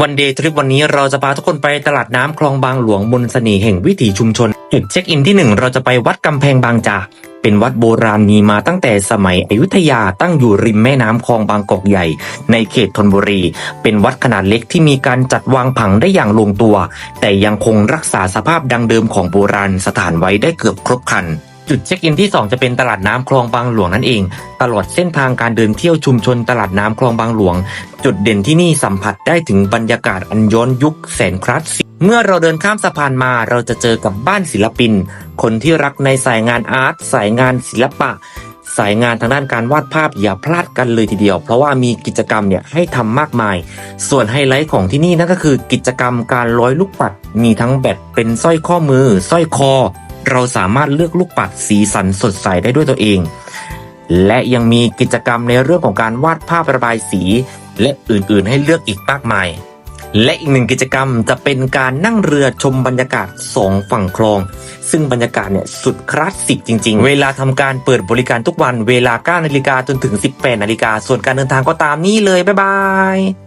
วันเดย์ทริปวันนี้เราจะพาทุกคนไปตลาดน้ำคลองบางหลวงบนสน่ห์แห่งวิถีชุมชน จุดเช็คอินที่หนึ่งเราจะไปวัดกำแพงบางจากเป็นวัดโบราณมีมาตั้งแต่สมัยอยุธยาตั้งอยู่ริมแม่น้ำคลองบางกอกใหญ่ ในเขตธนบุรี เป็นวัดขนาดเล็กที่มีการจัดวางผังได้อย่างลงตัว แต่ยังคงรักษาสภาพดังเดิมของโบราณสถานไว้ได้เกือบครบครัน จุดเช็คอินที่ 2 จะเป็นตลาดน้ำคลองบางหลวงนั่นเอง ตลอดเส้นทางการเดินเที่ยวชุมชนตลาดน้ำคลองบางหลวง จุดเด่นที่นี่สัมผัสได้ถึงบรรยากาศอันย้อนยุคแสนคลาสสิกเมื่อเราเดินข้ามสะพานมาเราจะเจอกับบ้านศิลปิน คนที่รักในสายงานอาร์ตสายงานศิลปะ สายงานทางด้านการวาดภาพอย่าพลาดกันเลยทีเดียว เพราะว่ามีกิจกรรมเนี่ยให้ทำมากมาย ส่วนไฮไลท์ของที่นี่นั่นก็คือกิจกรรมการร้อยลูกปัด มีทั้งแบตเป็นสร้อยข้อมือสร้อยคอ เราสามารถเลือกลูกปัดสีสันสดใสได้ด้วยตัวเอง และยังมีกิจกรรมในเรื่องของการวาดภาพระบายสี และอื่นๆ ให้เลือกอีกมากมาย และอีกหนึ่งกิจกรรมจะเป็นการนั่งเรือชมบรรยากาศสองฝั่งคลอง ซึ่งบรรยากาศเนี่ยสุดคลาสสิกจริง ๆ เวลาทำการเปิดบริการทุกวันเวลา9นาฬิกาจนถึง 18นาฬิกาส่วนการเดินทางก็ตามนี้เลยบ๊ายบาย